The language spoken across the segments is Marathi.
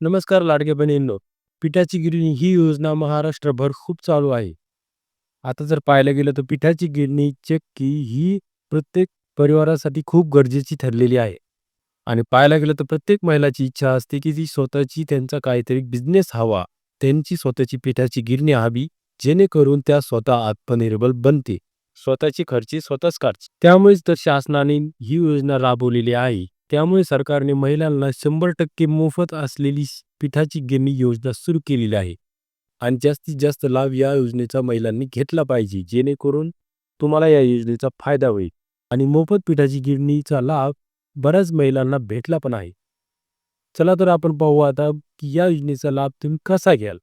नमस्कार लाडके बहिणींनो. पिठाची गिरणी ही योजना महाराष्ट्रभर खूप चालू आहे. आता जर पाहायला गेलं तर पिठाची गिरणी चक्की ही प्रत्येक परिवारासाठी खूप गरजेची ठरलेली आहे. आणि पाहायला गेलं तर प्रत्येक महिलाची इच्छा असते की ती स्वतःची त्यांचा काहीतरी बिझनेस हवा. त्यांची स्वतःची पिठाची गिरणी हवी जेणेकरून त्या स्वतः आत्मनिर्भर बनते स्वतःची खर्ची स्वतःच काढते त्यामुळेच तर शासनाने ही योजना राबवलेली आहे. त्यामुळे सरकारने महिलांना शंभर टक्के मोफत असलेली पिठाची गिरणी योजना सुरू केलेली आहे. आणि जास्तीत जास्त लाभ या योजनेचा महिलांनी घेतला पाहिजे जेणेकरून तुम्हाला या योजनेचा फायदा होईल. आणि मोफत पिठाची गिरणीचा लाभ बऱ्याच महिलांना भेटला पण आहे. चला तर आपण पाहू आता की या योजनेचा लाभ तुम्ही कसा घ्याल?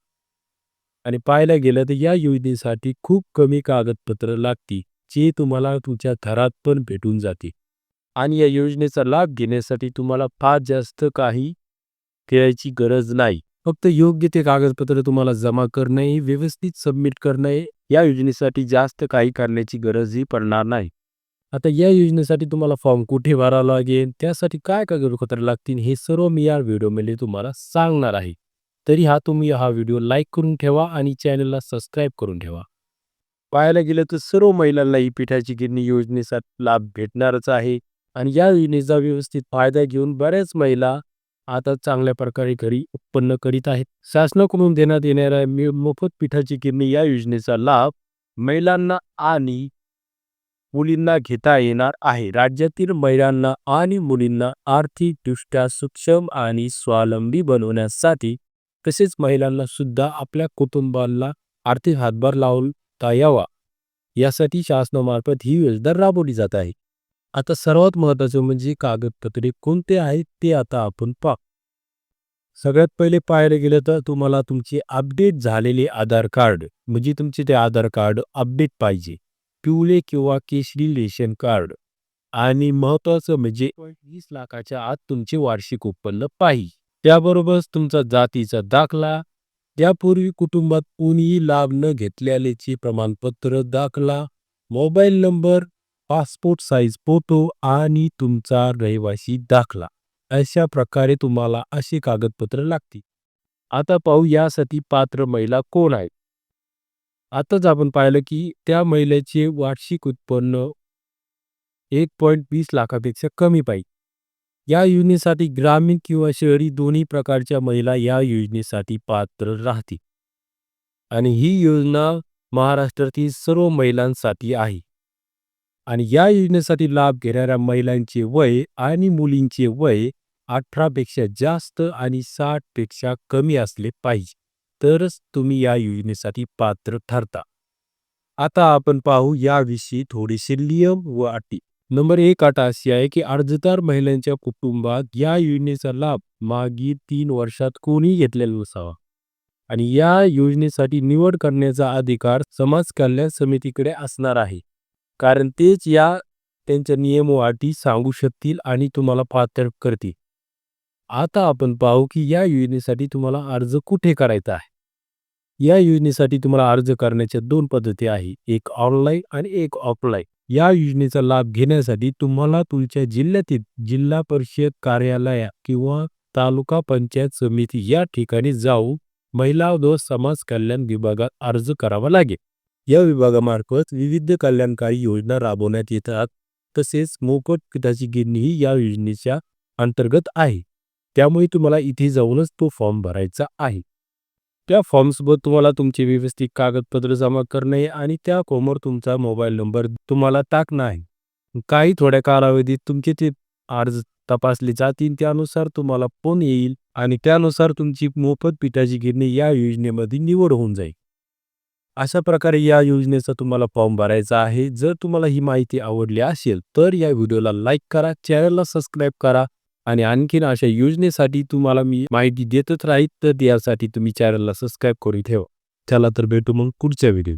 आणि पाहायला गेलं तर या योजनेसाठी खूप कमी कागदपत्र लागतील जे तुम्हाला तुमच्या घरात पण भेटून जाते आणि या योजनेचा लाभ घेण्यासाठी तुम्हाला फार जास्त काही करायची गरज नाही. फक्त योग्य ते कागदपत्र तुम्हाला जमा करणे व्यवस्थित सबमिट करणे या योजनेसाठी जास्त काही करण्याची गरजही पडणार नाही. आता या योजनेसाठी तुम्हाला फॉर्म कुठे भरावा लागेल त्यासाठी काय कागदपत्र लागतील हे सर्व मी या व्हिडिओमध्ये तुम्हाला सांगणार आहे. तरी हा तुम्ही हा व्हिडिओ लाईक करून ठेवा आणि चॅनलला सबस्क्राईब करून ठेवा. पाहायला गेलं तर सर्व महिलांना ही पिठाची गिरणी योजनेचा लाभ भेटणारच आहे. आणि या योजनेचा व्यवस्थित फायदा घेऊन बऱ्याच महिला आता चांगल्या प्रकारे घरी उत्पन्न करीत आहेत. शासनाकडून देण्यात येणाऱ्या मोफत पिठाची गिरणी या योजनेचा लाभ महिलांना आणि मुलींना घेता येणार आहे. राज्यातील महिलांना आणि मुलींना आर्थिकदृष्ट्या सक्षम आणि स्वावलंबी बनवण्यासाठी तसेच महिलांना सुद्धा आपल्या कुटुंबाला आर्थिक हातभार लावता यावा. यासाठी शासनामार्फत ही योजना राबवली जात आहे. आता सर्वात महत्त्वाचं म्हणजे कागदपत्रे कोणते आहेत ते आता आपण पाहू. सगळ्यात पहिले पाहायला गेलं तर तुम्हाला तुमचे अपडेट झालेले आधार कार्ड म्हणजे तुमचे ते आधार कार्ड अपडेट पाहिजे. पिवळे किंवा केशरी रेशन कार्ड. आणि महत्वाचं म्हणजे वीस लाखाच्या आत तुमचे वार्षिक उत्पन्न पाहिजे. त्याबरोबरच तुमचा जातीचा दाखला त्यापूर्वी कुटुंबात कोणीही लाभ न घेतल्याचे प्रमाणपत्र दाखला mobile number passport size photo आणि तुमचा रहिवासी दाखला. अशा प्रकारे तुम्हाला असे कागदपत्र लागतील. आता पाहू यासाठी पात्र महिला कोण आहेत? आताच आपण पाहिलं की त्या महिलेचे वार्षिक उत्पन्न एक पॉईंट वीस लाखापेक्षा कमी पाहिजे. या योजनेसाठी ग्रामीण किंवा शहरी दोन्ही प्रकारच्या महिला या योजनेसाठी पात्र राहतील. आणि ही योजना महाराष्ट्रातील सर्व महिलांसाठी आहे. आणि या योजनेसाठी लाभ घेणाऱ्या महिलांचे वय आणि मुलींचे वय अठरापेक्षा जास्त आणि साठपेक्षा कमी असले पाहिजे. तरच तुम्ही या योजनेसाठी पात्र ठरता. आता आपण पाहू याविषयी थोडेसे नियम व अटी. नंबर एक अट अशी आहे की अर्जदार महिलांच्या कुटुंबात या योजनेचा लाभ मागील तीन वर्षात कोणी घेतलेला नसावा. आणि या योजनेसाठी निवड करण्याचा अधिकार समाज कल्याण समितीकडे असणार आहे. कारण तेच या त्यांच्या नियमवाटी अटी सांगू शकतील आणि तुम्हाला पात्र करतील. आता आपण पाहू की या योजनेसाठी तुम्हाला अर्ज कुठे करायचा आहे? या योजनेसाठी तुम्हाला अर्ज करण्याच्या दोन पद्धती आहे एक ऑनलाईन आणि एक ऑफलाईन. या योजनेचा लाभ घेण्यासाठी तुम्हाला तुमच्या जिल्ह्यातील जिल्हा परिषद कार्यालय किंवा तालुका पंचायत समिती या ठिकाणी जाऊन महिला व समाज कल्याण विभागात अर्ज करावा लागेल. या विभागामार्फत विविध कल्याणकारी योजना राबवण्यात येतात. तसेच मोफत पिठाची गिरणीही या योजनेच्या अंतर्गत आहे. त्यामुळे तुम्हाला इथे जाऊनच तो फॉर्म भरायचा आहे. त्या फॉर्मसोबत तुम्हाला तुमचे व्यवस्थित कागदपत्र जमा करणे आणि त्या फॉर्मवर तुमचा मोबाईल नंबर तुम्हाला टाकणं आहे. काही थोड्या कालावधीत तुमचे ते अर्ज तपासले जातील त्यानुसार तुम्हाला फोन येईल आणि त्यानुसार तुमची मोफत पिठाची गिरणी या योजनेमध्ये निवड होऊन जाईल. अशा प्रकारे या योजनेचा तुम्हाला फॉर्म भरायचा आहे. जर तुम्हाला ही माहिती आवडली असेल तर या व्हिडिओला लाईक करा चॅनलला सबस्क्राईब करा आणि आणखीन अशा योजनेसाठी तुम्हाला मी माहिती देतच राहील तर यासाठी तुम्ही चॅनलला सबस्क्राईब करून ठेवा. चला तर भेटू मग पुढच्या व्हिडिओ